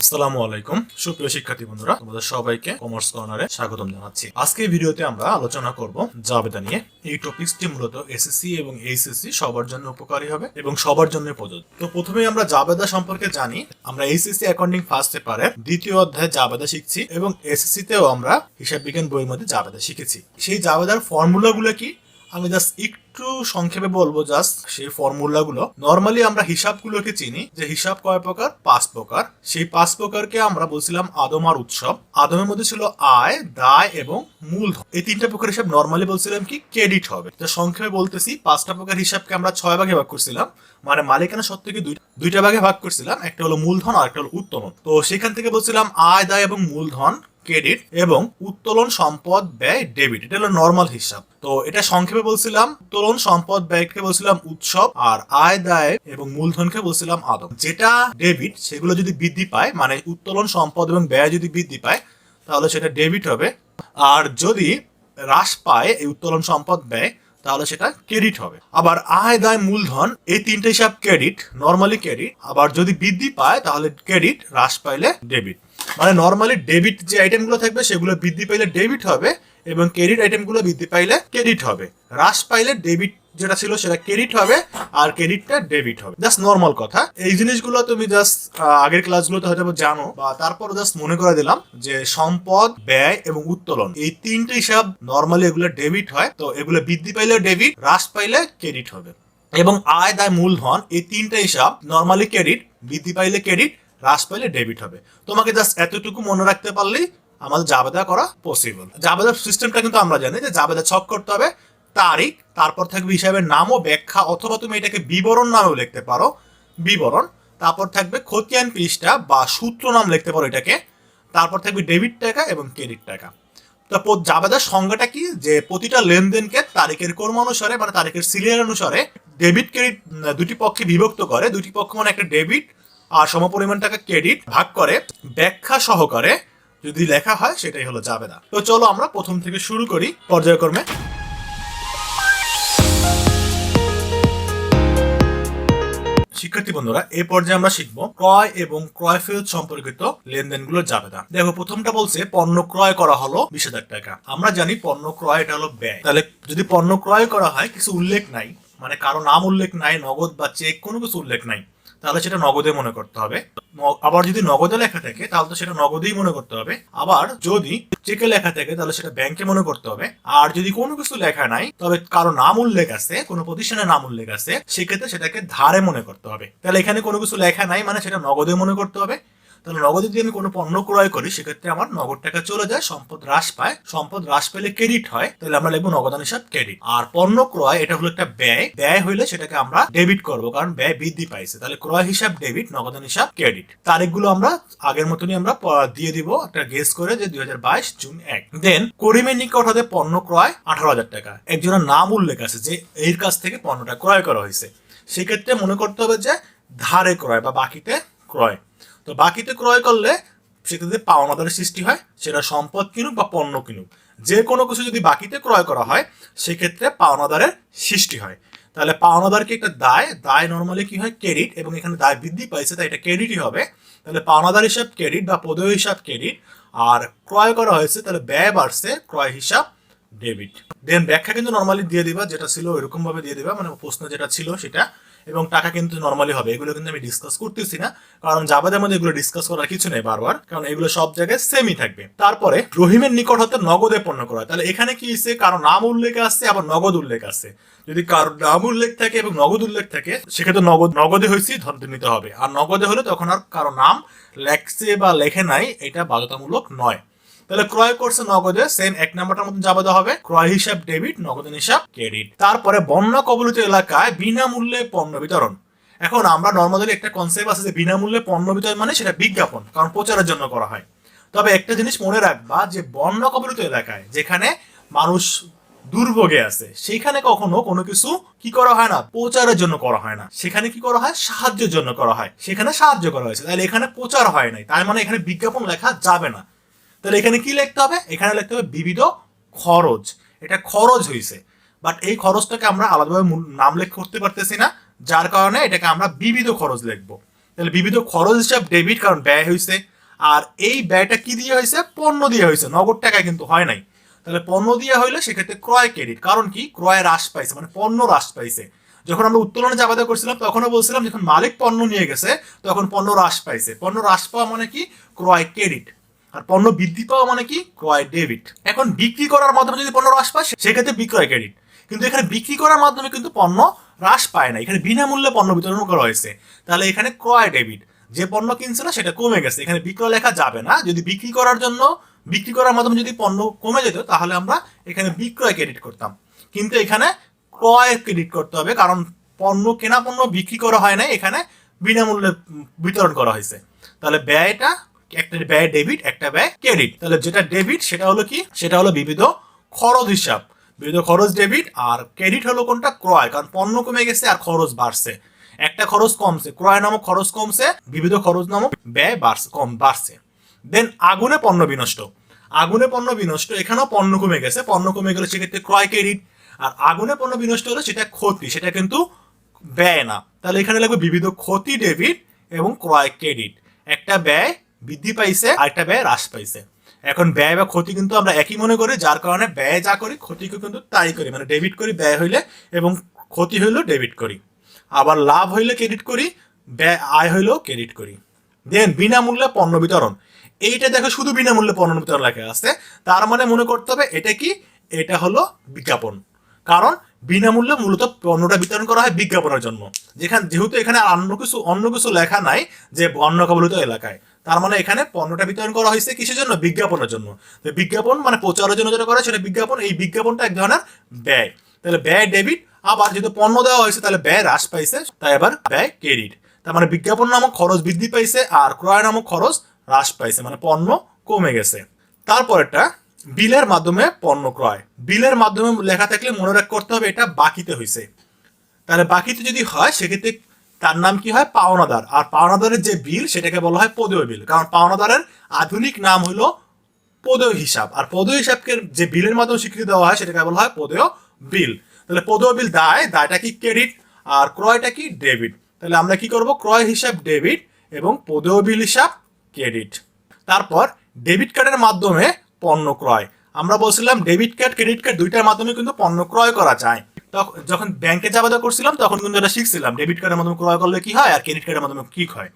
আসসালামু আলাইকুম। সুপ্রিয় শিক্ষার্থী বন্ধুরা, তোমাদের সবাইকে কমার্স কর্নারে স্বাগতম জানাচ্ছি। আজকে ভিডিওতে আমরা আলোচনা করব জাবেদা নিয়ে। এই টপিকসটি মূলত এসএসসি এবং এইচএসসি সবার জন্য উপকারী হবে এবং সবার জন্য প্রযোজ্য। তো প্রথমেই আমরা জাবেদা সম্পর্কে জানি। আমরা এইচএসসি অ্যাকাউন্টিং ফার্স্ট পেপারে দ্বিতীয় অধ্যায়ে জাবেদা শিখছি এবং এসএসসি তেও আমরা হিসাব বিজ্ঞান বইয়ের মধ্যে জাবেদা শিখেছি। সেই জাবেদার ফর্মুলাগুলো কি? আমি জাস্ট একটু সংক্ষেপে বলব জাস্ট সেই ফর্মুলাগুলো নর্মালি আমরা হিসাবগুলোকে চিনি, যে হিসাব কয় প্রকার? পাঁচ প্রকার। সেই পাঁচ প্রকারকে আমরা বলছিলাম আদম আর উৎসব। আদমের মধ্যে ছিল আয়, দায় এবং মূলধন। এই তিনটা প্রকার হিসাব নর্মালি বলছিলাম কি ক্রেডিট হবে। তো সংক্ষেপে বলতেছি, পাঁচটা প্রকার হিসাবকে আমরা ছয় ভাগে ভাগ করছিলাম। মানে মালিকানা সত্ত্বকে দুই দুইটা ভাগে ভাগ করছিলাম। একটা হলো মূলধন আর একটা হলো উত্তোলন তো সেখান থেকে বলছিলাম আয়, দায় এবং মূলধন। ক্রেডিট এবং উত্তোলন সম্পদ ব্যয় ডেবিট এটা হলো নর্মাল হিসাব। তো এটা সংক্ষেপে বলছিলাম, উত্তোলন সম্পদ ব্যয়কে বলছিলাম উৎসব আর আয়, দায় এবং মূলধনকে বলছিলাম আদম। যেটা ডেবিট সেগুলো যদি বৃদ্ধি পায় মানে উত্তোলন সম্পদ এবং ব্যয় যদি বৃদ্ধি পায়, তাহলে সেটা ডেবিট হবে। আর যদি হ্রাস পায় এই উত্তোলন সম্পদ ব্যয়, তাহলে সেটা ক্রেডিট হবে। আবার আয়, দায়, মূলধন, এই তিনটে হিসাব ক্রেডিট নর্মালি ক্রেডিট আবার যদি বৃদ্ধি পায়, তাহলে ক্রেডিট হ্রাস পাইলে ডেবিট মানে নর্মালি ডেবিট যে আইটেমগুলো থাকবে, সেগুলো বৃদ্ধি পাইলে ডেবিট হবে এবং ক্রেডিট আইটেমগুলো বৃদ্ধি পাইলে ক্রেডিট হবে। হ্রাস পাইলে ডেবিট যেটা ছিল, সেটা ক্রেডিট হবে আর ক্রেডিটটা ডেবিট হবে। জাস্ট নর্মাল কথা। এই জিনিসগুলো তুমি জাস্ট আগের ক্লাসগুলোতে হয়তো জানো বা তারপর জাস্ট মনে করে দিলাম যে সম্পদ, ব্যয় এবং উত্তোলন, এই তিনটে হিসাব নর্মালি এগুলো ডেবিট হয়। তো এগুলো বৃদ্ধি পাইলে ডেবিট হ্রাস পাইলে ক্রেডিট হবে। এবং আয়, দায়, মূলধন, এই তিনটে হিসাব নর্মালি ক্রেডিট বৃদ্ধি পাইলে ক্রেডিট হ্রাস পাইলে ডেবিট হবে। তোমাকে জাস্ট এতটুকু মনে রাখতে পারলেই আমাদের জাবেদা করা পসিবল জাবেদার সিস্টেমটা কিন্তু আমরা জানি যে জাবেদা ছক করতে হবে, তারিখ, তারপর থাকবে হিসাবের নাম ও ব্যাখ্যা, অথবা তুমি এটাকে বিবরণ নামেও লিখতে পারো। বিবরণ, তারপর থাকবে খতিয়ান পৃষ্ঠা বা সূত্র নাম লিখতে পারো এটাকে। তারপর থাকবে ডেবিট টাকা এবং ক্রেডিট টাকা। তো জাবেদার সংজ্ঞাটা কি? যে প্রতিটা লেনদেনকে তারিখের কর্ম অনুসারে মানে তারিখের সিরিয়াল অনুসারে ডেবিট ক্রেডিট দুটি পক্ষে বিভক্ত করে। দুটি পক্ষ মানে একটা ডেবিট আর সমপরিমাণ টাকা ক্রেডিট ভাগ করে ব্যাখ্যা সহকারে যদি লেখা হয়, সেটাই হলো জাবেদা। তো চলো আমরা প্রথম থেকে শুরু করি পর্যায়ক্রমে। শিক্ষার্থী বন্ধুরা এই পর্যায়ে আমরা শিখব ক্রয় এবং ক্রয় ফেরত সম্পর্কিত লেনদেনগুলোর জাবেদা। দেখো, প্রথমটা বলছে পণ্য ক্রয় করা হলো বিশ হাজার টাকা। আমরা জানি পণ্য ক্রয় এটা হলো ব্যয়। তাহলে যদি পণ্য ক্রয় করা হয়, কিছু উল্লেখ নাই মানে কারও নাম উল্লেখ নাই, নগদ বা চেক, কোনো কিছু উল্লেখ নাই তাহলে সেটা নগদে মনে করতে হবে। আবার যদি নগদে লেখা থাকে, তাহলে তো সেটা নগদেই মনে করতে হবে। আবার যদি চেকে লেখা থাকে, তাহলে সেটা ব্যাংকে মনে করতে হবে। আর যদি কোনো কিছু লেখা নাই, তবে কারও নাম উল্লেখ আছে, কোনো প্রতিষ্ঠানের নাম উল্লেখ আছে, সেক্ষেত্রে সেটাকে ধারে মনে করতে হবে। তাহলে এখানে কোনো কিছু লেখা নাই মানে সেটা নগদে মনে করতে হবে। তাহলে নগদে যদি আমি কোনো পণ্য ক্রয় করি, সেক্ষেত্রে আমার নগদ টাকা চলে যায়, সম্পদ হ্রাস পায়। সম্পদ হ্রাস পেলে ক্রেডিট হয়, তাহলে আমরা লিখব নগদান হিসাব ক্রেডিট আর পণ্য ক্রয়, এটা হলো একটা ব্যয়। ব্যয় হইলে সেটাকে আমরা ডেবিট করব, কারণ ব্যয় বৃদ্ধি পাইছে। তাহলে ক্রয় হিসাব ডেবিট নগদান হিসাব ক্রেডিট তারিখগুলো আমরা আগের মতনই আমরা দিয়ে দিব, একটা গেস করে যে দুই হাজার বাইশ, জুন এক। দেন করিমের নিকট হতে পণ্য ক্রয় আঠারো হাজার টাকা। একজনের নাম উল্লেখ আছে যে এর কাছ থেকে পণ্যটা ক্রয় করা হয়েছে। সেক্ষেত্রে মনে করতে হবে যে ধারে ক্রয় বা বাকিতে ক্রয়। তো বাকিতে ক্রয় করলে সেক্ষেত্রে পাওনাদারের সৃষ্টি হয়, সেটা সম্পদ কিনুক বা পণ্য কিনুক। যে কোনো কিছু যদি বাকিতে ক্রয় করা হয়, সেক্ষেত্রে পাওনাদারের সৃষ্টি হয়। তাহলে পাওনাদারকে একটা দায় দায় নর্মালি কি হয়? ক্রেডিট এবং এখানে দায় বৃদ্ধি পাইছে, তাই এটা ক্রেডিটই হবে। তাহলে পাওনাদার হিসাব ক্রেডিট বা পদয় হিসাব ক্রেডিট। আর ক্রয় করা হয়েছে, তাহলে ব্যয় বাড়ছে, ক্রয় হিসাব ডেবিট। দেন ব্যাখ্যা কিন্তু নর্মালি দিয়ে দিবা, যেটা ছিল এরকম ভাবে দিয়ে দিবা মানে প্রশ্ন যেটা ছিল সেটা এবং টাকা কিন্তু নর্মালি হবে। এগুলো কিন্তু আমি ডিসকাস করতেছি না, কারণ জাবাদের মধ্যে এগুলো ডিসকাস করার কিছু নেই বারবার, কারণ এগুলো সব জায়গায় সেমই থাকবে। তারপরে রহিমের নিকট হতে নগদে পণ্য করা তাহলে এখানে কি হচ্ছে কারও নাম উল্লেখ আছে, আবার নগদ উল্লেখ আছে। যদি কারও নাম উল্লেখ থাকে এবং নগদ উল্লেখ থাকে, সেক্ষেত্রে নগদ, নগদে হয়েছি নিতে হবে। আর নগদে হলে তখন আর কারও নাম লেখছে বা লেখে নাই, এটা বাধ্যতামূলক নয়। তাহলে ক্রয় করছে নগদে সেম এক নাম্বারটার মধ্যে যাবে হবে, ক্রয় হিসাব ডেবিট নগদের হিসাব ক্রেডিট তারপরে বন্যা কবলিত এলাকায় বিনামূল্যে পণ্য বিতরণ। এখন আমরা নর্মালি একটা কনসেপ্ট আছে যে বিনামূল্যে পণ্য বিতরণ মানে সেটা বিজ্ঞাপন, কারণ প্রচারের জন্য করা হয়। তবে একটা জিনিস মনে রাখবা যে বন্যা কবলিত এলাকায়, যেখানে মানুষ দুর্ভোগে আছে, সেখানে কখনো কোনো কিছু কি করা হয় না, প্রচারের জন্য করা হয় না। সেখানে কি করা হয়? সাহায্যের জন্য করা হয়। সেখানে সাহায্য করা হয়েছে। তাহলে এখানে প্রচার হয় নাই। তার মানে এখানে বিজ্ঞাপন লেখা যাবে না। তাহলে এখানে কি লিখতে হবে? এখানে লিখতে হবে বিবিধ খরচ। এটা খরচ হয়েছে বাট এই খরচটাকে আমরা আলাদাভাবে নাম লেখ করতে পারতেছি না, যার কারণে এটাকে আমরা বিবিধ খরচ লিখব। তাহলে বিবিধ খরচ হিসাব ডেবিট কারণ ব্যয় হয়েছে আর এই ব্যয়টা কি দিয়ে হয়েছে পণ্য দিয়ে হয়েছে নগদ টাকায় কিন্তু হয় নাই। তাহলে পণ্য দিয়ে হইলে সেক্ষেত্রে ক্রয় ক্রেডিট কারণ কি? ক্রয় হ্রাস পাইছে মানে পণ্য হ্রাস পাইছে। যখন আমরা উত্তোলনে জাবাদা করছিলাম, তখনও বলছিলাম, যখন মালিক পণ্য নিয়ে গেছে, তখন পণ্য হ্রাস পাইছে। পণ্য হ্রাস পাওয়া মানে কি? ক্রয় ক্রেডিট আর পণ্য বৃদ্ধি পাওয়া মানে কি? ক্রয় ডেবিট এখন বিক্রি করার মাধ্যমে যদি পণ্য হ্রাস পায়, সেক্ষেত্রে বিক্রয় ক্রেডিট কিন্তু এখানে বিক্রি করার মাধ্যমে কিন্তু পণ্য হ্রাস পায় না। এখানে বিনামূল্যে পণ্য বিতরণ করা হয়েছে। তাহলে এখানে ক্রয় ডেবিট যে পণ্য কিনছিল সেটা কমে গেছে। এখানে বিক্রয় লেখা যাবে না। যদি বিক্রি করার জন্য, বিক্রি করার মাধ্যমে যদি পণ্য কমে যেত, তাহলে আমরা এখানে বিক্রয় ক্রেডিট করতাম। কিন্তু এখানে ক্রয় ক্রেডিট করতে হবে, কারণ পণ্য কেনা পণ্য বিক্রি করা হয় না এখানে বিনামূল্যে বিতরণ করা হয়েছে। তাহলে ব্যয়টা একটা ব্যয় ডেবিট একটা ব্যয় ক্রেডিট তাহলে যেটা ডেবিট সেটা হলো কি? সেটা হলো বিবিধ খরচ হিসাব। বিবিধ খরচ ডেবিট আর ক্রেডিট হলো কোনটা? ক্রয়। কারণ পণ্য কমে গেছে আর খরচ বাড়ছে। একটা খরচ কমছে, ক্রয় নামক খরচ কমছে, বিবিধ খরচ নামক ব্যয় বাড়ছে, কম বাড়ছে। দেন আগুনে পণ্য বিনষ্ট। আগুনে পণ্য বিনষ্ট, এখানেও পণ্য কমে গেছে। পণ্য কমে গেলে সেক্ষেত্রে ক্রয় ক্রেডিট আর আগুনে পণ্য বিনষ্ট হলে সেটা ক্ষতি, সেটা কিন্তু ব্যয় না। তাহলে এখানে লাগবে বিবিধ ক্ষতি ডেবিট এবং ক্রয় ক্রেডিট একটা ব্যয় বৃদ্ধি পাইছে আর একটা ব্যয় হ্রাস পাইছে। এখন ব্যয় বা ক্ষতি কিন্তু আমরা একই মনে করি, যার কারণে ব্যয় যা করি, ক্ষতিকে কিন্তু তাই করি। মানে ডেবিট করি, ব্যয় হইলে, এবং ক্ষতি হইলেও ডেবিট করি। আবার লাভ হইলে ক্রেডিট করি, ব্যয়, আয় হইলেও ক্রেডিট করি। দেন বিনামূল্যে পণ্য বিতরণ। এইটা দেখো শুধু বিনামূল্যে পণ্য বিতরণ লেখা আছে। তার মানে মনে করতে হবে, এটা কি? এটা হলো বিজ্ঞাপন। কারণ বিনামূল্যে মূলত পণ্যটা বিতরণ করা হয় বিজ্ঞাপনের জন্য। যেখানে, যেহেতু এখানে অন্য কিছু অন্য কিছু লেখা নাই, যে বন্য কবলিত এলাকায়। তার মানে এখানে পণ্যটা বিতরণ করা হয়েছে কিসের জন্য? বিজ্ঞাপনের জন্য। তো বিজ্ঞাপন মানে প্রচারের জন্য যেটা করা সেটা বিজ্ঞাপন। এই বিজ্ঞাপনটা এক ধরনের ব্যয়। তাহলে ব্যয় ডেবিট, আবার যেহেতু পণ্য দেওয়া হয়েছে, তাহলে ব্যয় হ্রাস পাইছে, তাই আবার ব্যয় ক্রেডিট। তার মানে বিজ্ঞাপন নামক খরচ বৃদ্ধি পাইছে আর ক্রয় নামক খরচ হ্রাস পাইছে মানে পণ্য কমে গেছে। তারপরেরটা, বিলের মাধ্যমে পণ্য ক্রয়। বিলের মাধ্যমে লেখা থাকলে মনে রাখ করতে হবে এটা বাকিতে হয়েছে তাহলে বাকিতে যদি হয়, সেক্ষেত্রে তার নাম কি হয়? পাওনাদার। আর পাওনাদারের যে বিল, সেটাকে বলা হয় পদেয় বিল। কারণ পাওনাদারের আধুনিক নাম হলো পদেয় হিসাব। আর পদেয় হিসাবকে যে বিলের মাধ্যমে স্বীকৃতি দেওয়া হয়, সেটাকে বলা হয় পদেয় বিল। তাহলে পদেয় বিল দায়, দায়টা কি ক্রেডিট, আর ক্রয়টা কি ডেবিট? তাহলে আমরা কি করব? ক্রয় হিসাব ডেবিট এবং পদেয় বিল হিসাব ক্রেডিট। তারপর ডেবিট কার্ডের মাধ্যমে পণ্য ক্রয়। আমরা বলছিলাম ডেবিট কার্ড ক্রেডিট কার্ড দুইটার মাধ্যমে কিন্তু পণ্য ক্রয় করা যায়। তখন যখন ব্যাংকে যাবাদা করছিলাম, তখন কিন্তু এটা শিখছিলাম। ডেবিট কার্ডের মাধ্যমে ক্রয় করলে কি হয় আর ক্রেডিট কার্ডের মাধ্যমে কি হয়?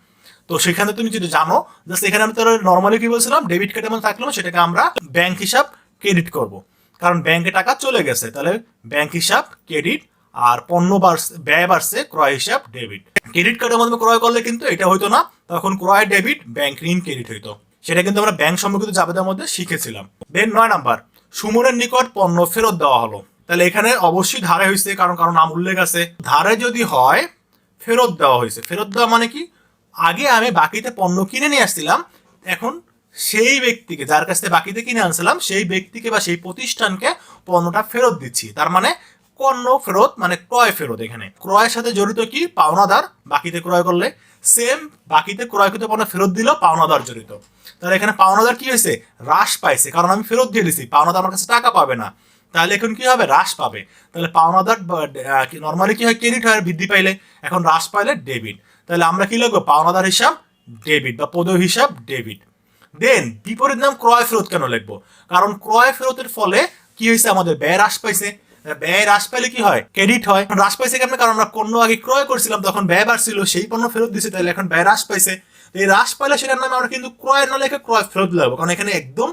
তো সেখানে তুমি যদি জানো জাস্ট এখানে আমি তোর নর্মালি কি বলছিলাম? ডেবিট কার্ডের মধ্যে থাকলেও সেটাকে আমরা ব্যাংক হিসাব ক্রেডিট করব। কারণ ব্যাংকে টাকা চলে গেছে, তাহলে ব্যাংক হিসাব ক্রেডিট আর পণ্য বাড়ছে, ব্যয় বাড়ছে, ক্রয় হিসাব ডেবিট ক্রেডিট কার্ডের মাধ্যমে ক্রয় করলে কিন্তু এটা হইতো না, তখন ক্রয় ডেবিট ব্যাংক ঋণ ক্রেডিট হইতো। সেটা কিন্তু আমরা ব্যাংক সম্পর্কিত জাবেদার মধ্যে শিখেছিলাম। দেন নয় নাম্বার, সুমনের নিকট পণ্য ফেরত দেওয়া হলো। তাহলে এখানে অবশ্যই ধারে হয়েছে, কারণ কারণ নাম উল্লেখ আছে। ধারে যদি হয়, ফেরত দেওয়া হয়েছে। ফেরত দেওয়া মানে কি? আগে আমি বাকিতে পণ্য কিনে নিয়ে আসছিলাম, এখন সেই ব্যক্তিকে, যার কাছ থেকে বাকিতে কিনে আনছিলাম, সেই ব্যক্তিকে বা সেই প্রতিষ্ঠানকে পণ্যটা ফেরত দিচ্ছি। তার মানে পণ্য ফেরত মানে ক্রয় ফেরত এখানে। ক্রয়ের সাথে জড়িত কি? পাওনাদার। বাকিতে ক্রয় করলে সেম বাকিতে ক্রয়কৃত পণ্য ফেরত দিল পাওনাদার জড়িত। তাহলে এখানে পাওনাদার কি হয়েছে? হ্রাস পাইছে, কারণ আমি ফেরত দিয়ে দিছি, পাওনাদার আমার কাছে টাকা পাবে না। তাহলে এখন কি হবে? হ্রাস পাবে। তাহলে পাওনাদার নর্মালি কি হয়? ক্রেডিট হয়, বৃদ্ধি পাইলে। এখন হ্রাস পাইলে ডেবিট তাহলে আমরা কি লিখব? পাওনাদার হিসাব ডেবিট বা পদ হিসাব ডেবিট দেন বিপরীত নাম ক্রয় ফেরত কেন লিখব? কারণ ক্রয় ফেরতের ফলে কি হয়েছে? আমাদের ব্যয় হ্রাস পাইছে। ব্যয় হ্রাস পাইলে কি হয়? ক্রেডিট হয়। হ্রাস পাইছে কেন কারণ আমরা পণ্য আগে ক্রয় করছিলাম, তখন ব্যয় বাড়ছিল, সেই পণ্য ফেরত দিছে তাহলে এখন ব্যয় হ্রাস পাইছে। এই হ্রাস পাইলে সেটার নামে আমরা কিন্তু ক্রয় না লেখে ক্রয় ফেরত লাগবো কারণ এখানে একদম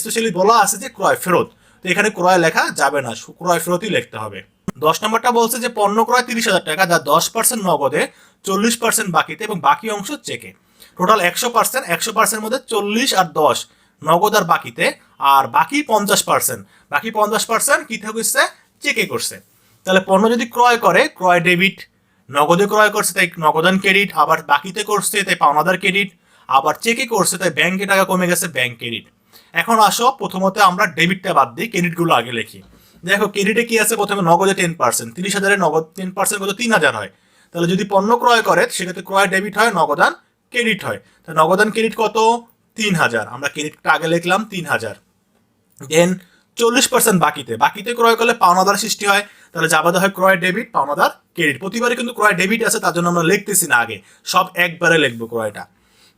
স্পেশালি বলা আছে যে ক্রয় ফেরত। তো এখানে ক্রয় লেখা যাবে না ক্রয় ফেরতই লিখতে হবে। দশ নম্বরটা বলছে যে পণ্য ক্রয় তিরিশ হাজার টাকা, যা দশ পার্সেন্ট নগদে, চল্লিশ পার্সেন্ট বাকিতে এবং বাকি অংশ চেকে। টোটাল একশো পার্সেন্ট একশো পার্সেন্ট মধ্যে চল্লিশ আর দশ। নগদ আর বাকিতে, আর বাকি পঞ্চাশ পার্সেন্ট বাকি পঞ্চাশ পার্সেন্ট কি করছে চেকে করছে। তাহলে পণ্য যদি ক্রয় করে, ক্রয় ডেবিট নগদে ক্রয় করছে, তাই নগদান ক্রেডিট আবার বাকিতে করছে, তাই পাওনাদার ক্রেডিট আবার চেকে করছে, তাই ব্যাংকে টাকা কমে গেছে ব্যাংক ক্রেডিট এখন আসো, প্রথমত আমরা ডেবিটটা বাদ দিই ক্রেডিটগুলো আগে লিখি। দেখো ক্রেডিটে কি আছে? প্রথমে নগদে টেন পার্সেন্ট তিরিশ হাজারে নগদ টেন পার্সেন্ট কত? তিন হাজার হয়। তাহলে যদি পণ্য ক্রয় করে সেক্ষেত্রে ক্রয় ডেবিট হয়, নগদান ক্রেডিট হয়। তো নগদান ক্রেডিট কত? তিন হাজার আমরা ক্রেডিটটা আগে লিখলাম তিন হাজার দেন চল্লিশ পার্সেন্ট বাকিতে। বাকিতে ক্রয় করলে পাওনাদার সৃষ্টি হয়। তাহলে যাবাদা হয় ক্রয় ডেবিট, পাওনাদার ক্রেডিট। প্রতিবারে কিন্তু ক্রয় ডেবিট আছে, তার জন্য আমরা লিখতেছি না আগে। সব একবারে লিখব ক্রয়টা।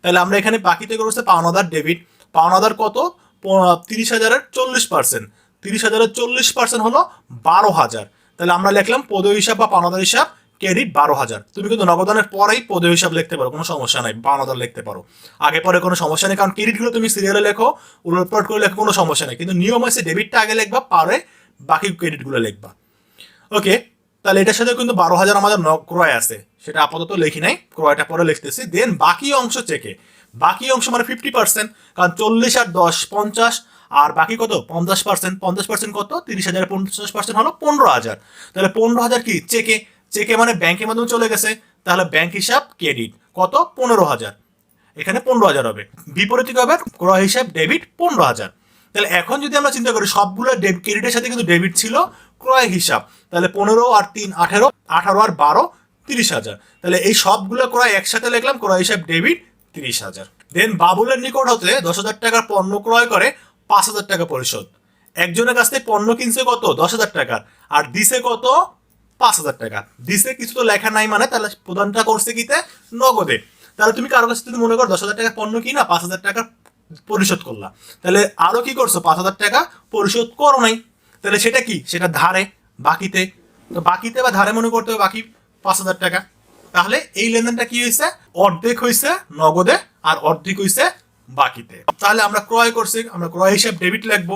তাহলে আমরা এখানে বাকিতে করছে পাওনাদার ডেবিট। পাওনাদার কত? তিরিশ হাজারের চল্লিশ পার্সেন্ট তিরিশ হাজারের চল্লিশ পার্সেন্ট হলো বারো হাজার। তাহলে আমরা লিখলাম পদ হিসাব বা পাওনাদার হিসাব। ক্রেডিট বারো হাজার। তুমি কিন্তু নগদানের পরেই পদ হিসাব লিখতে পারো, কোনো সমস্যা নাই পাওনাদার লিখতে পারো। আগে পরে কোনো সমস্যা নেই, কারণ ক্রেডিটগুলো তুমি সিরিয়ালে লেখো উলটপাট করে লেখো, কোনো সমস্যা নেই। কিন্তু নিয়ম আছে ডেবিটটা আগে লিখবা, পারে বাকি ক্রেডিটগুলো লিখবা। ওকে, তাহলে এটার সাথে কিন্তু বারো হাজার আমাদের ক্রয় আছে। সেটা আপাতত লিখি নাই, ক্রয়টা পরে লিখতেছি। দেন বাকি অংশ চেকে বাকি অংশ মানে ফিফটি পার্সেন্ট কারণ চল্লিশ আর দশ, পঞ্চাশ, আর বাকি কত? পঞ্চাশ পার্সেন্ট পঞ্চাশ পার্সেন্ট কত? তিরিশ হাজার, পঞ্চাশ পার্সেন্ট হলো পনেরো হাজার। তাহলে পনেরো হাজার কি? চেকে চেকে মানে ব্যাংকের মাধ্যমে চলে গেছে, তাহলে ব্যাংক হিসাব ক্রেডিট কত? পনেরো হাজার। এখানে পনেরো হাজার হবে। বিপরীত হবে ক্রয় হিসাব ডেবিট পনেরো হাজার। তাহলে এখন যদি আমরা চিন্তা করি, সবগুলো ক্রেডিটের সাথে কিন্তু ডেবিট ছিল ক্রয় হিসাব। তাহলে পনেরো আর তিন আঠেরো, আঠারো আর বারো, তিরিশ হাজার। তাহলে এই সবগুলো ক্রয় একসাথে লিখলাম, ক্রয় হিসাব ডেবিট তিরিশ হাজার। দেন বাবুলের নিকট হতে দশ হাজার টাকার পণ্য ক্রয় করে পাঁচ হাজার টাকা পরিশোধ। একজনের কাছ থেকে পণ্য কিনছে কত? দশ হাজার টাকার। আর দিছে কত? পাঁচ হাজার টাকা। দিছে কিছু তো লেখা নাই মানে তাহলে প্রদানটা করছে কিতে? নগদে। তাহলে তুমি কারও কাছে যদি মনে করো দশ হাজার টাকা পণ্য কিনা, পাঁচ হাজার টাকা পরিশোধ করলা। তাহলে আরও কি করছ? পাঁচ হাজার টাকা পরিশোধ করো নাই। তাহলে সেটা কি? সেটা ধারে, বাকিতে। তো বাকিতে বা ধারে মনে করতে হবে, বাকি পাঁচ হাজার টাকা। তাহলে এই লেনদেনটা কি হয়েছে? অর্ধেক হয়েছে নগদে আর অর্ধেক হয়েছে বাকিতে। তাহলে আমরা ক্রয় করছি, আমরা ক্রয় হিসাব ডেবিট লিখব।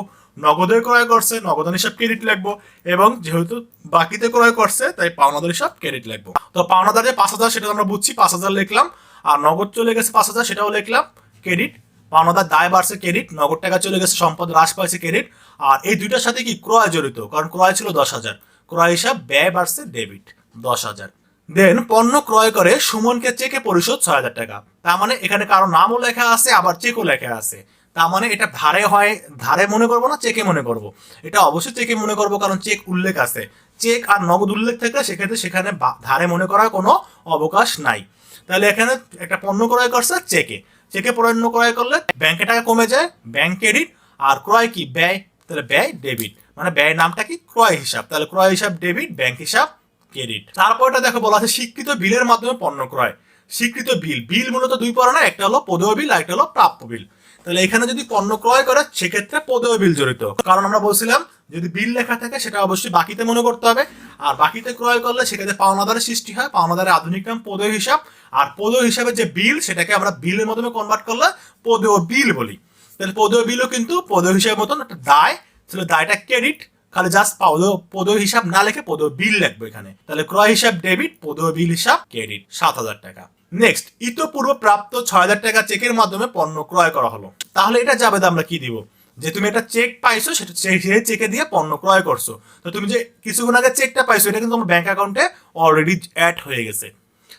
নগদে ক্রয় করছে নগদান হিসাব ক্রেডিট লিখব এবং যেহেতু বাকিতে ক্রয় করছে, তাই পাওনাদার হিসাব ক্রেডিট লিখব তো পাওনাদার যে পাঁচ হাজার সেটা আমরা বুঝছি, পাঁচ হাজার লিখলাম। আর নগদ চলে গেছে পাঁচ হাজার, সেটাও লিখলাম ক্রেডিট পাওনাদার দায় বাড়ছে ক্রেডিট নগদ টাকা চলে গেছে, সম্পদ হ্রাস পাইছে ক্রেডিট আর এই দুইটার সাথে কি ক্রয় জড়িত? কারণ ক্রয় ছিল দশ হাজার। ক্রয় হিসাব ব্যয় বাড়ছে ডেবিট দশ হাজার। দেন পণ্য ক্রয় করে সুমনকে চেকে পরিশোধ ছয় হাজার টাকা। তার মানে এখানে কারও নামও লেখা আছে, আবার চেকও লেখা আছে। তার মানে এটা ধারে হয়, ধারে মনে করব না, চেকে মনে করব। এটা অবশ্যই চেকে মনে করব, কারণ চেক উল্লেখ আছে। চেক আর নগদ উল্লেখ থাকলে সেক্ষেত্রে সেখানে ধারে মনে করার কোনো অবকাশ নাই। তাহলে এখানে একটা পণ্য ক্রয় করছে চেকে। চেকে পণ্য ক্রয় করলে ব্যাংকে টাকা কমে যায়, ব্যাংক ক্রেডিট আর ক্রয় কি? ব্যয়। তাহলে ব্যয়, ডেবিট। মানে ব্যয় নামটা কি? ক্রয় হিসাব। তাহলে ক্রয় হিসাব, ডেবিট, ব্যাংক হিসাব, ক্রেডিট। তারপরটা দেখো বলা আছে, স্বীকৃত বিলের মাধ্যমে পণ্য ক্রয়। স্বীকৃত বিল। বিল মূলত দুই ধরনের একটা হলো পদেয় বিল আর একটা হলো প্রাপ্য বিল। তাহলে এখানে যদি পণ্য ক্রয় করে, সেক্ষেত্রে পদেয় বিল জড়িত। কারণ আমরা বলছিলাম, যদি বিল লেখা থাকে, সেটা অবশ্যই বাকিতে মনে করতে হবে। আর বাকিতে ক্রয় করলে সেক্ষেত্রে পাওনাদারের সৃষ্টি হয়, পাওনাদারের আধুনিক নাম পদেয় হিসাব। আর পদেয় হিসাবে যে বিল, সেটাকে আমরা বিলের মাধ্যমে কনভার্ট করলে পদেয় বিল বলি। তাহলে পদেয় বিলও কিন্তু পদেয় হিসাবের মতন একটা দায়। তাহলে দায়টা ক্রেডিট খালি জাস্ট পদ পদ হিসাব না লিখে পদ বিল লিখব এখানে। তাহলে ক্রয় হিসাব ডেবিট পদ বিল হিসাব ক্রেডিট সাত হাজার টাকা। নেক্সট ইতপূর্ব প্রাপ্ত ছয় হাজার টাকা চেকের মাধ্যমে পণ্য ক্রয় করা হলো। তাহলে এটা যাবে আমরা কি দিব? যে তুমি একটা চেক পাইছো, সেটা সেই চেকে দিয়ে পণ্য ক্রয় করছ। তো তুমি যে কিছুক্ষণ আগে চেকটা পাইছো, এটা কিন্তু তোমার ব্যাংক অ্যাকাউন্টে অলরেডি অ্যাড হয়ে গেছে।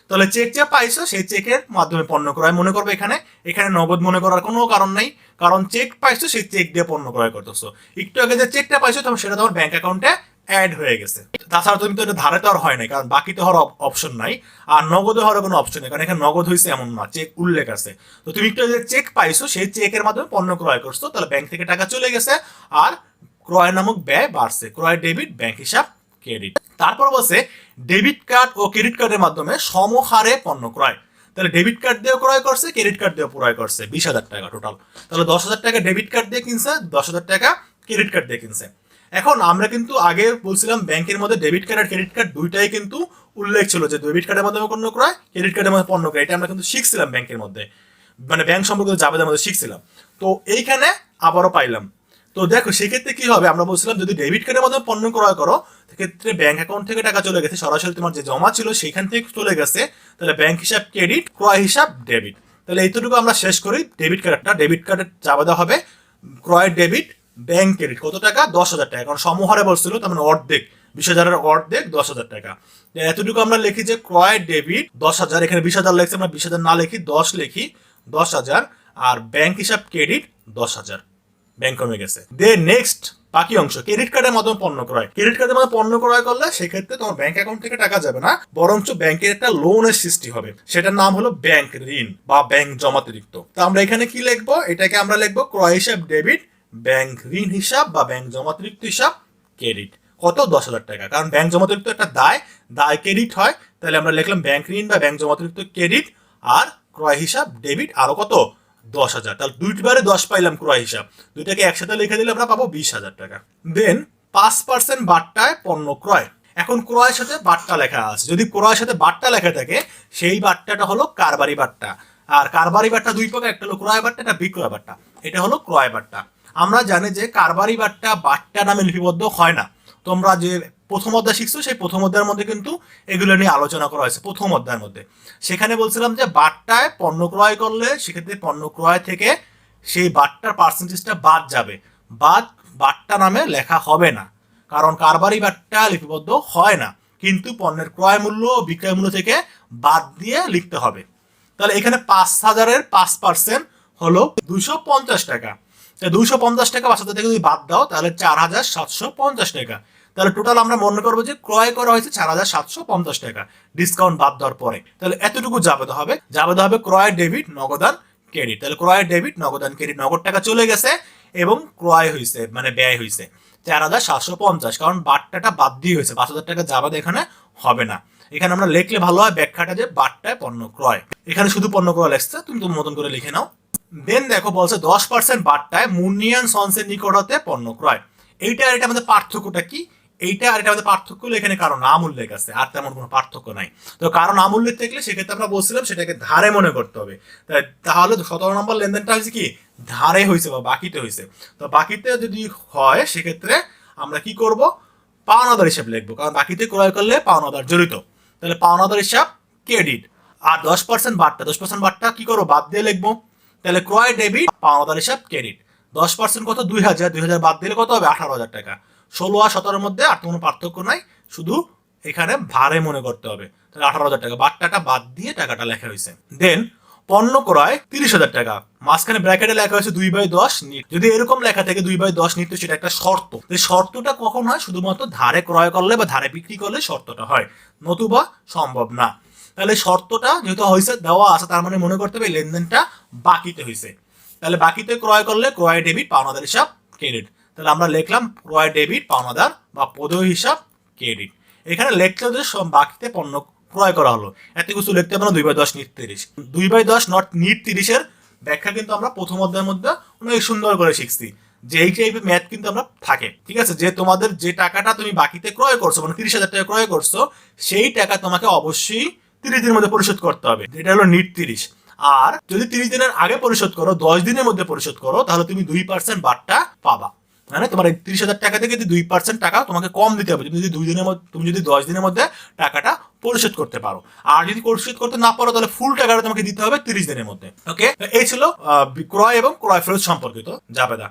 তাহলে চেক যা পাইছো, সেই চেকের মাধ্যমে পণ্য ক্রয় মনে করবে এখানে। এখানে নগদ মনে করার কোনো কারণ নাই, কারণ চেক পাইছো, সেই চেক দিয়ে পণ্য ক্রয় করতেছো। একটু আগে যে চেকটা পাইছো, তখন সেটা তোমার ব্যাংক অ্যাকাউন্টে অ্যাড হয়ে গেছে। তাছাড়া তুমি তো এটা ধারে তো আর হয় নাই, কারণ বাকিতে হওয়ার অপশন নাই, আর নগদে হওয়ার কোনো অপশন নেই, কারণ এখানে নগদ হয়েছে এমন না চেক উল্লেখ আছে। তো তুমি একটু যে চেক পাইছো, সেই চেকের মাধ্যমে পণ্য ক্রয় করছ, তাহলে ব্যাংক থেকে টাকা চলে গেছে, আর ক্রয় নামক ব্যয় বাড়ছে, ক্রয় ডেবিট ব্যাংক হিসাব ক্রেডিট তারপর বলছে ডেবিট কার্ড ও ক্রেডিট কার্ডের মাধ্যমে সমহারে পণ্য ক্রয়। তাহলে ডেবিট কার্ড দিয়েও ক্রয় করছে ক্রেডিট কার্ড দিয়েও ক্রয় করছে, বিশ হাজার টাকা টোটাল তাহলে দশ হাজার টাকা ডেবিট কার্ড দিয়ে কিনছে, দশ হাজার টাকা ক্রেডিট কার্ড দিয়ে কিনছে। এখন আমরা কিন্তু আগে বলছিলাম ব্যাংকের মধ্যে ডেবিট কার্ড আর ক্রেডিট কার্ড দুইটাই কিন্তু উল্লেখ ছিল যে ডেবিট কার্ডের মাধ্যমে পণ্য ক্রয় ক্রেডিট কার্ডের মধ্যে পণ্য ক্রয়। এটা আমরা কিন্তু শিখছিলাম ব্যাংকের মধ্যে। মানে ব্যাংক সম্পর্কিত জাবেদের মধ্যে শিখছিলাম। তো এইখানে আবারও পাইলাম। তো দেখো, সেক্ষেত্রে কি হবে? আমরা বলছিলাম যদি ডেবিট কার্ডের মাধ্যমে পণ্য ক্রয় করো, সেক্ষেত্রে ব্যাংক অ্যাকাউন্ট থেকে টাকা চলে গেছে। সরাসরি তোমার যে জমা ছিল, সেখান থেকে চলে গেছে। তাহলে ব্যাংক হিসাব ক্রেডিট ক্রয় হিসাব ডেবিট তাহলে এইটুকু আমরা শেষ করি। ডেবিট কার্ডটা ডেবিট কার্ডের চাবাদা হবে। ক্রয় ডেবিট ব্যাংক ক্রেডিট কত টাকা? দশ হাজার টাকা। কারণ সমহারে বলছিল, তার মানে অর্ধেক। বিশ হাজারের অর্ধেক, দশ হাজার টাকা। এতটুকু আমরা লিখি যে ক্রয় ডেবিট দশ হাজার। এখানে বিশ হাজার লেখছি, আমরা বিশ হাজার না লিখি, দশ লিখি, দশ হাজার। আর ব্যাংক হিসাব ক্রেডিট দশ হাজার। ব্যাংক কমে গেছে। দে নেক্সট বাকি অংশ ক্রেডিট কার্ডের মাধ্যমে পণ্য ক্রয়। ক্রেডিট কার্ডের মাধ্যমে পণ্য ক্রয় করলে সেক্ষেত্রে তোমার ব্যাংক অ্যাকাউন্ট থেকে টাকা যাবে না, বরঞ্চ ব্যাংকের একটা লোনের সৃষ্টি হবে। সেটার নাম হলো ব্যাংক ঋণ বা ব্যাংক জমাতিরিক্ত তো আমরা এখানে কি লিখব? এটাকে আমরা লিখব ক্রয় হিসাব ডেবিট ব্যাংক ঋণ হিসাব বা ব্যাংক জমাতিরিক্ত হিসাব ক্রেডিট কত? দশ হাজার টাকা। কারণ ব্যাংক জমাতিরিক্ত একটা দায়। দায় ক্রেডিট হয়। তাহলে আমরা লিখলাম ব্যাংক ঋণ বা ব্যাংক জমাতিরিক্ত ক্রেডিট আর ক্রয় হিসাব ডেবিট আরও কত? দশ হাজার। তাহলে দুইবারে দশ পাইলাম ক্রয় হিসাব। দুইটাকে একসাথে লিখে দিলে আমরা পাবো বিশ হাজার টাকা। দেন পাঁচ পার্সেন্ট বাট্টায় পণ্য ক্রয়। এখন ক্রয়ের সাথে বাট্টা লেখা আছে। যদি ক্রয়ের সাথে বাট্টা লেখা থাকে, সেই বাট্টাটা হলো কারবারি বাট্টা। আর কারবারি বাট্টা দুই প্রকার। একটা হলো ক্রয় বাট্টা, একটা বিক্রয় বাট্টা। এটা হলো ক্রয় বাট্টা। আমরা জানি যে কারবারি বাট্টা বাট্টা নামে লিপিবদ্ধ হয় না। তোমরা যে প্রথম অধ্যায় শিখছো, সেই প্রথম অধ্যায়ের মধ্যে কিন্তু এগুলো নিয়ে আলোচনা করা হয়েছে, প্রথম অধ্যায়ের মধ্যে। সেখানে বলছিলাম যে বাট্টায় পণ্য ক্রয় করলে সেক্ষেত্রে পণ্য ক্রয় থেকে সেই বাট্টার পার্সেন্টেজটা বাদ যাবে। বাদ বাট্টা নামে লেখা হবে না, কারণ কারবারি বাট্টা লিপিবদ্ধ হয় না, কিন্তু পণ্যের ক্রয় মূল্য ও বিক্রয় মূল্য থেকে বাদ দিয়ে লিখতে হবে। তাহলে এখানে পাঁচ হাজারের পাঁচ পার্সেন্ট হলো দুশো পঞ্চাশ টাকা। দুইশো পঞ্চাশ টাকা হাজার থেকে যদি বাদ দাও, তাহলে চার হাজার সাতশো পঞ্চাশ টাকা। তাহলে টোটাল আমরা মনে করব যে ক্রয় করা হয়েছে চার হাজার সাতশো পঞ্চাশ টাকা। ডিসকাউন্ট বাদ দেওয়ার পরে। তাহলে এতটুকু যাবে তো হবে। যাবে তো হবে ক্রয় ডেবিট নগদান ক্রেডিট। তাহলে ক্রয় ডেবিট নগদান ক্রেডিট, নগদ টাকা চলে গেছে এবং ক্রয় হয়েছে মানে ব্যয় হয়েছে চার হাজার সাতশো পঞ্চাশ, কারণ বাট্টাটা বাদ দিয়ে হয়েছে। পাঁচ হাজার টাকা যাবাদ এখানে হবে না। এখানে আমরা লিখলে ভালো হয় ব্যাখ্যাটা যে বাট্টায় পণ্য ক্রয়। এখানে শুধু পণ্য ক্রয় লেখছে, তুমি তোমার মতন করে লিখে নাও। দেন দেখো বলছে দশ পার্সেন্ট বাট্টায় মুনিয়ান সন্সের নিকট হতে পণ্য ক্রয়। এইটা আর এটা আমাদের পার্থক্যটা কি? এইটা আর এটা আমাদের পার্থক্য হলো এখানে কারও নাম উল্লেখ আছে আর তেমন কোনো পার্থক্য নাই। তো কারও নাম উল্লেখ থাকলে সেক্ষেত্রে আমরা বলছিলাম সেটাকে ধারে মনে করতে হবে। তাহলে সতেরো নম্বর লেনদেনটা হয়েছে কি? ধারে হয়েছে বা বাকিতে হয়েছে। তো বাকিতে যদি হয়, সেক্ষেত্রে আমরা কি করব? পাওনাদার হিসাব লিখব। কারণ বাকিতে ক্রয় করলে পাওনাদার জড়িত। তাহলে পাওনাদার হিসাব ক্রেডিট। আর দশ পার্সেন্ট বাট্টা দশ পার্সেন্ট বাট্টা কি করব? বাদ দিয়ে লিখব। তাহলে ক্রয়, ডেবিট পাওনাদার হিসাব, ক্রেডিট। দশ পার্সেন্ট কত? দুই হাজার। দুই হাজার বাদ দিলে কত হবে? আঠারো হাজার টাকা। ষোলো আর সতেরোর মধ্যে আর কোনো পার্থক্য নাই। শুধু এখানে ভারে মনে করতে হবে। তাহলে আঠারো হাজার টাকা। বাদ বাট্টাটা বাদ দিয়ে টাকাটা লেখা হয়েছে। দেন পণ্য ক্রয়, তিরিশ হাজার টাকা। মাঝখানে ব্র্যাকেটে লেখা হয়েছে দুই বাই দশ নিট। যদি এরকম লেখা থাকে দুই বাই দশ নিট সেটা একটা শর্ত। শর্তটা কখন হয়? শুধুমাত্র ধারে ক্রয় করলে বা ধারে বিক্রি করলে শর্তটা হয়। নতুবা সম্ভব না। তাহলে শর্তটা যেহেতু হয়েছে দেওয়া আছে, তার মানে মনে করতে হবে লেনদেনটা বাকিতে হয়েছে তাহলে বাকিতে ক্রয় করলে ক্রয় ডেবিট, পাওনাদার হিসাব, ক্রেডিট। তাহলে আমরা লিখলাম ক্রয় ডেবিট, পাওনাদার বা পদয় হিসাব, ক্রেডিট। এখানে লিখতে সব বাকিতে পণ্য ক্রয় করা হলো, এত কিছু লিখতে পারো দুই বাই দশ নিট তিরিশ দুই বাই দশ নট নিট তিরিশের ব্যাখ্যা কিন্তু আমরা প্রথম অধ্যায়ের মধ্যে অনেক সুন্দর করে শিখছি। যে এই টাইপের ম্যাথ কিন্তু আমরা থাকে, ঠিক আছে? যে তোমাদের যে টাকাটা তুমি বাকিতে ক্রয় করছ মানে তিরিশ হাজার টাকা ক্রয় করছ, সেই টাকা তোমাকে অবশ্যই তিরিশ দিনের মধ্যে পরিশোধ করতে হবে। এটা হলো নিট তিরিশ। আর যদি তিরিশ দিনের আগে পরিশোধ করো, দশ দিনের মধ্যে পরিশোধ করো, তাহলে তুমি দুই পার্সেন্ট বাট্টা পাবা। মানে তোমার এই তিরিশ হাজার টাকা থেকে যদি দুই পার্সেন্ট টাকা তোমাকে কম দিতে হবে, তুমি যদি দুই দিনের মধ্যে, তুমি যদি দশ দিনের মধ্যে টাকাটা পরিশোধ করতে পারো। আর যদি পরিশোধ করতে না পারো, তাহলে ফুল টাকাটা তোমাকে দিতে হবে তিরিশ দিনের মধ্যে। ওকে এই ছিল ক্রয় এবং ক্রয় ফেরত সম্পর্কিত জাবেদা।